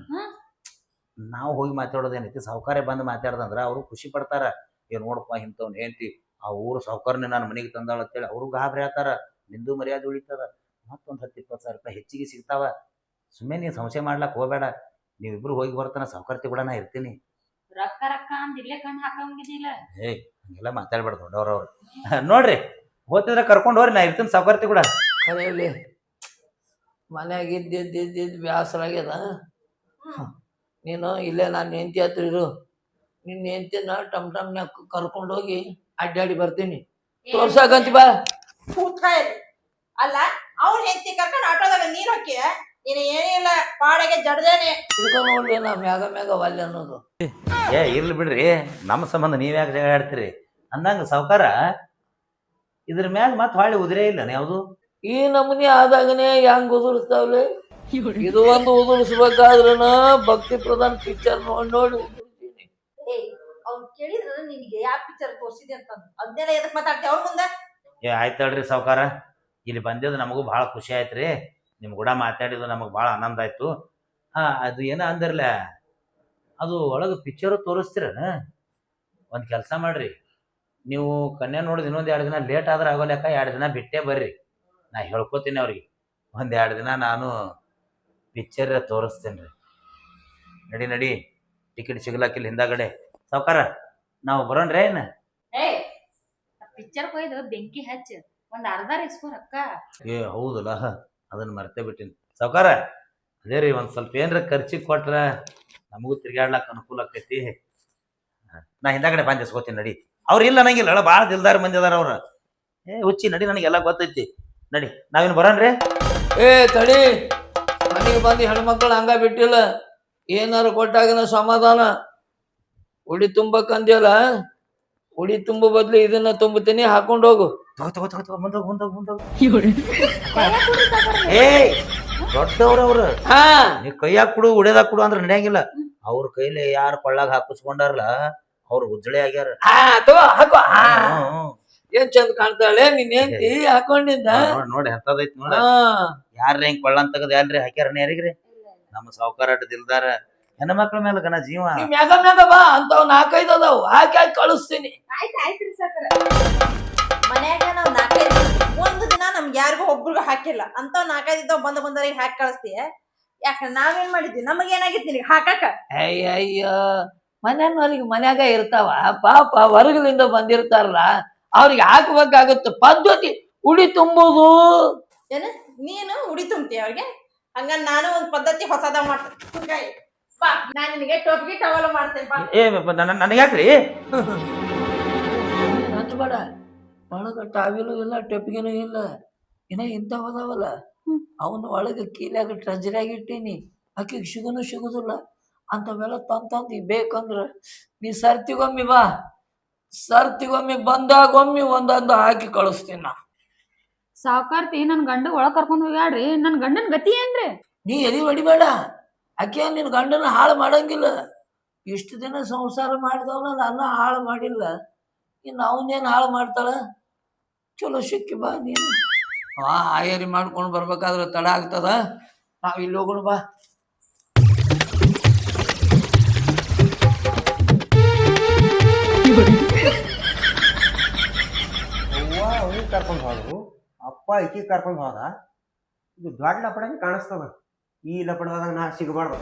ನಾವು ಹೋಗಿ ಮಾತಾಡೋದೇನೈತಿ ಸಾವುಕಾರೇ ಬಂದು ಮಾತಾಡ್ದಂದ್ರೆ ಅವರು ಖುಷಿ ಪಡ್ತಾರ. ಏನು ನೋಡಪ್ಪ ಇಂಥವ್ನು ಹೆಂಡ್ತಿ. ಆ ಊರು ಸಾವುಕಾರನೇ ನಾನು ಮನೆಗೆ ತಂದಾಳ ಅಂತೇಳಿ ಅವರು ಗಾಬರಿ ಆತಾರ ನಿಂದು ಮರ್ಯಾದೆ ಉಳಿತದ. ಮತ್ತೊಂದು ಹತ್ತು ಇಪ್ಪತ್ತು ಸಾವಿರ ರೂಪಾಯಿ ಹೆಚ್ಚಿಗೆ ಸಿಗ್ತಾವ. ಸುಮ್ಮನೆ ನೀವು ಸಂಶಯ ಮಾಡ್ಲಾಕ್ ಹೋಗ್ಬೇಡ. ನೀವಿಬ್ರು ಹೋಗಿ ಬರ್ತಾನ ಸೌಕರ್ತಿ ಕೂಡ ನಾ ಇರ್ತೀನಿ. ರೊಕ್ಕ ರೊಕ್ಕ ಅಂದ್ ಇಲ್ಲೇ ಕಣ್ ಹಾಕಂಗಿದಿಲ್ಲ ಏ ಹಂಗೆಲ್ಲ ಮಾತಾಡ್ಬೇಡ ದೊಡ್ಡವ್ರವ್ರು. ನೋಡ್ರಿ ಹೋತಿದ್ರೆ ಕರ್ಕೊಂಡು ಹೋಗ್ರಿ ನಾ ಇರ್ತೀನಿ ಸೌಕರ್ತಿ ಕೂಡ ಕರೆಯಲ್ಲಿ ಮನ್ಯಾಗ ಇದ್ದಿದ್ದು ಇದ್ದಿದ್ದು ಬೇಸರ ಆಗ್ಯದ ನೀನು ಇಲ್ಲೇ ನಾನು ಹೆಂಡತಿ ಹತ್ರ ಇರು. ನಿನ್ನ ಹೆಂಡತಿನ ಟಮ್ ಟಮ್ನ್ಯಾಗ ಕರ್ಕೊಂಡು ಹೋಗಿ ಅಡ್ಡಾಡಿ ಬರ್ತೀನಿ. ತೋರ್ಸಾಕಂತ ಬಾ. ಕೂತ್ಕ ಇಲ್ಲಿ. ಅಲ್ಲ ಅವ್ರ ಹೆಂಡತಿ ಕರ್ಕೊಂಡು ಆಟೋದಾಗ ನೀರ್ ಹಾಕಿ ನೀನು ಏನಿಲ್ಲ ಪಾಡಗೆ ಜಡ್ದೇನೆ. ಇದಕ್ಕ ನೋಡ್ಲಿ ನಾ ಮ್ಯಾಗ ಮ್ಯಾಗ ವಲ್ಲೆ ಅನ್ನೋದು. ಏ ಇರ್ಲಿ ಬಿಡ್ರಿ. ನಮ್ಮ ಸಂಬಂಧ ನೀವ್ ಯಾಕೆ ಜಗಳ ಆಡ್ತೀರಿ? ಅಂದಂಗ ಸಾವುಕಾರ ಇದ್ರ ಮ್ಯಾಗ ಮತ್ತೆ ಹೊಳ್ಳಿ ಉದುರೇ ಇಲ್ಲ ಯಾವುದು? ಈ ನಮೂನಿ ಆದಾಗನೇ ಹೆಂಗ್ ಉದುರಿಸ್ತಾವ್ಲೆ? ಇದು ಒಂದು ಉದುರಿಸ್ಬೇಕಾದ್ರನ ಭಕ್ತಿ ಪ್ರಧಾನ ಪಿಕ್ಚರ್ ನೋಡಿ ನೋಡಿ ಉದುರ್ತೀನಿ ಕೇಳಿದ್ರ ನಿನಗೆ ಯಾವ ಪಿಕ್ಚರ್ ತೋರಿಸಿದೆ ಅಂತ ಅದನ್ನೆಲ್ಲ ಎದಕ್ ಮಾತಾಡ್ತೀವಿ ಅವ್ರ ಮುಂದೆ? ಏ, ಆಯ್ತು ಹೇಳ್ರಿ ಸಾವುಕಾರ. ಇಲ್ಲಿ ಬಂದಿದ್ದು ನಮಗೂ ಭಾಳ ಖುಷಿ ಆಯ್ತು ರೀ ನಿಮ್ಮ ಕೂಡ ಮಾತಾಡಿದ್ದು ನಮಗೆ ಭಾಳ ಆನಂದ ಆಯ್ತು. ಹಾ, ಅದು ಏನ ಅಂದಿರಲ್ಲ ಅದು ಒಳಗೆ ಪಿಕ್ಚರ್ ತೋರಿಸ್ತೀರನ ಒಂದು ಕೆಲಸ ಮಾಡ್ರಿ. ನೀವು ಕನ್ಯಾ ನೋಡಿದ ಇನ್ನೊಂದು ಎರಡು ದಿನ ಲೇಟ್ ಆದ್ರೆ ಆಗೋಲ್ಯಾಕ ಎರಡು ದಿನ ಬಿಟ್ಟೇ ಬರ್ರಿ. ನಾ ಹೇಳ್ಕೊತೀನಿ ಅವ್ರಿಗೆ. ಒಂದು ಎರಡು ದಿನ ನಾನು ಪಿಕ್ಚರ್ ತೋರಿಸ್ತೇನೆ ರೀ. ನಡಿ ನಡಿ. ಟಿಕೆಟ್ ಸಿಗ್ಲಾಕಿಲ್ಲ ಹಿಂದಾಗಡೆ. ಸಾವುಕಾರ. ನಾವು ಬರೋಣ್ರಿ ಏನು? ಏ ಪಿಕ್ಚರ್ ಕೊಯ್ದು ಬೆಂಕಿ ಹಚ್ಚ ಒಂದ್ ಅರ್ಧ ರಿಸ್ಕೋ ರೊಕ್ಕ ಏ ಹೌದಲ್ಲ ಅದನ್ನ ಮರ್ತೇ ಬಿಟ್ಟಿನಿ. ಸಾವುಕಾರ ಅದೇ ರೀ ಒಂದ್ ಸ್ವಲ್ಪ ಏನ್ರ ಖರ್ಚಿಗೆ ಕೊಟ್ರ ನಮಗೂ ತಿರ್ಗಾಡ್ಲಕ್ ಅನುಕೂಲ ಆಕೈತಿ. ನಾ ಹಿಂದಾಗಡೆ ಬಂದ್ ಇಸ್ಕೋತೀನಿ ನಡಿ. ಅವ್ರ ಇಲ್ಲ ಅನ್ನಂಗಿಲ್ಲ ಭಾಳ ದಿಲ್ದಾರ ಮಂದಿ ಅದಾರ ಅವ್ರ. ಏ ಹುಚ್ಚಿ ನಡಿ ನನಗೆಲ್ಲ ಗೊತ್ತೈತಿ. ನಡಿ ನಾವೇನು ಬರೋಣ್ರಿ? ಏ ತಡಿ ಮನೆಗೆ ಬಂದು ಹೆಣ್ಮಕ್ಳು ಹಂಗ ಬಿಟ್ಟಿಲ್ಲ. ಏನಾರು ಕೊಟ್ಟಾಗನ ಸಮಾಧಾನ. ಉಡಿ ಅಂದೇವಲ್ಲ ಉಡಿ ತುಂಬ ಬದ್ಲು ಇದನ್ನ ತುಂಬತೀನಿ ಹಾಕೊಂಡು ಹೋಗು. ತಗೋ ತಗೋ ತಗೋ ತಗೋ ಮುಂದೋಗ್ ಮುಂದೋಗ್ ಮುಂದೋಗ್ ಏಯ್ ದೊಡ್ಡವ್ರ ಅವ್ರು. ಹಾ. ನೀ ಕೈಯಾಗ ಕೊಡು ಉಡ್ಯದಾಗ ಕೊಡು ಅಂದ್ರೆ ನಡೆಯಂಗಿಲ್ಲ. ಅವ್ರ ಕೈಲಿ ಯಾರು ಕೊಳ್ಳಾಗ ಹಾಕಿಸ್ಕೊಂಡಾರಲ್ಲ ಅವ್ರು ಉಜ್ಜಳೆ ಆಗ್ಯಾರ. ಹಾ ತಗೋ ಹಾಕೋ. ಹಾ. ಹ್ಮ್. ಏನ್ ಚಂದ ಕಾಣ್ತಾಳೆ? ನೀನ್ ಹೆಂಡತಿ ಹಾಕೊಂಡಿದ್ದ? ನೋಡ್ ನೋಡಿ ಎಂತದೈತಿ ನೋಡ. ಹಾ. ಯಾರ್ರಿ ಹಿಂಗ್ ಕೊಳ್ಳನ್ ತೆಗದ್ ಯಾರ್ರಿ ಹಾಕ್ಯಾರ ಯಾರಿಗ್ರಿ? ನಮ್ಮ ಸಾವುಕಾರ ದಿಲ್ದಾರ. ಹೆಣ್ಣ ಮಕ್ಳ ಮೇಲೆ ಗಣ ಜೀವ. ಮ್ಯಾಗ ಮ್ಯಾಗ ಬಾ ಅಂತವ್ ನಾಲ್ಕೈದು ಅದಾವ. ಹಾಕಿ ಹಾಕಿ ಕಳಿಸ್ತೀನಿ. ಆಯ್ತು ಸಾಕರ ಮನ್ಯಾಗ ನಾವ್ ನಾಲ್ಕೈದು ಒಂದು ದಿನ ನಮ್ಗೆ ಯಾರಿಗೂ ಒಬ್ರಿಗೂ ಹಾಕಿಲ್ಲ. ಅಂತ ನಾಲ್ಕೈದು ಇದ್ದಾವ ಬಂದ ಬಂದವರಿಗೆ ಹಾಕಿ ಕಳಿಸ್ತೀಯ? ಯಾಕ ನಾವೇನ್ ಮಾಡಿದ್ವಿ? ನಮಗೆ ಏನಾಗಿತ್ತು ನಿನಗೆ ಹಾಕಾಕ ಅಯ್ಯ ಅಯ್ಯ ಮನೆಯವ್ರಿಗೆ ಮನ್ಯಾಗ ಇರ್ತಾವ. ಪಾಪ ವರ್ಗದಿಂದ ಬಂದಿರ್ತಾರಲ್ಲ ಅವ್ರಿಗೆ ಹಾಕ್ಬೇಕಾಗತ್ತ. ಪದ್ಧತಿ ಉಡಿ ತುಂಬುದು. ಏನ? ನೀನು ಉಡಿ ತುಂಬ್ತೀಯ ಅವ್ರಿಗೆ? ಹಂಗ ನಾನು ಒಂದ್ ಪದ್ಧತಿ ಹೊಸದ ಮಾಡ್ತೀನಿ. ಬಾ ನಾನು ನಿನಗೆ ಟೋಪ್ಗೆ ಟವಲ್ ಮಾಡ್ತೇನೆ ಬಾ. ಏ ನನಗೆ ಯಾಕ್ರಿ ಹಚ್ಬೇಡ ಒಳಗ ಟಾವಿಲು ಇಲ್ಲ ಟೊಪ್ಗಿನೂ ಇಲ್ಲ. ಇನ್ನ ಇಂಥವು ಅದಾವಲ್ಲ ಅವನ ಒಳಗೆ ಕೀಲಾಗ ಟ್ರೆಜರಿಯಾಗ ಇಟ್ಟೀನಿ. ಆಕಿಗೆ ಸಿಗುನು ಸಿಗುದಿಲ್ಲ. ಅಂತ ತಂದ್ ತಂದು ಬೇಕಂದ್ರ ನೀ ಸರ್ತಿಗೊಮ್ಮೆ ಬಾ. ಸರ್ತಿಗೊಮ್ಮೆ ಬಂದಾಗೊಮ್ಮೆ ಒಂದೊಂದು ಹಾಕಿ ಕಳಿಸ್ತೀನಿ ನಾ. ಸಾವ್ಕಾರ್ತಿ ನನ್ ಗಂಡ ಒಳಗೆ ಕರ್ಕೊಂಡು ಹೋಗ್ಯಾಡ್ರಿ ನನ್ನ ಗಂಡನ ಗತಿ ಏನ್ರಿ? ನೀ ಎದಿ ಹೊಡಿಬೇಡ? ಆಕೆ ನಿನ್ನ ಗಂಡನ ಹಾಳು ಮಾಡಂಗಿಲ್ಲ. ಇಷ್ಟು ದಿನ ಸಂಸಾರ ಮಾಡಿದವನ ನನ್ನ ಹಾಳು ಮಾಡಿಲ್ಲ. ಇನ್ನು ಅವನೇನು ಹಾಳು ಮಾಡ್ತಾಳ? ಚಲೋ ಸಿಕ್ಕಿ ಬಾ ನೀನು. ಆ ಆಯರಿ ಮಾಡ್ಕೊಂಡು ಬರ್ಬೇಕಾದ್ರೆ ತಡ ಆಗ್ತದ? ನಾವು ಇಲ್ಲಿ ಹೋಗೋಣ ಬಾ. ಅವ್ವ ಕರ್ಕೊಂಡು ಹೋದ್ರು. ಅಪ್ಪ ಈಕಿ ಕರ್ಕೊಂಡು ಹೋದ? ಇದು ದೊಡ್ಡ ಲಪಡಂಗೆ ಕಾಣಿಸ್ತದ. ಈ ಲಪಡದಾಗ ನಾ ಸಿಗಬಾರ್ದು.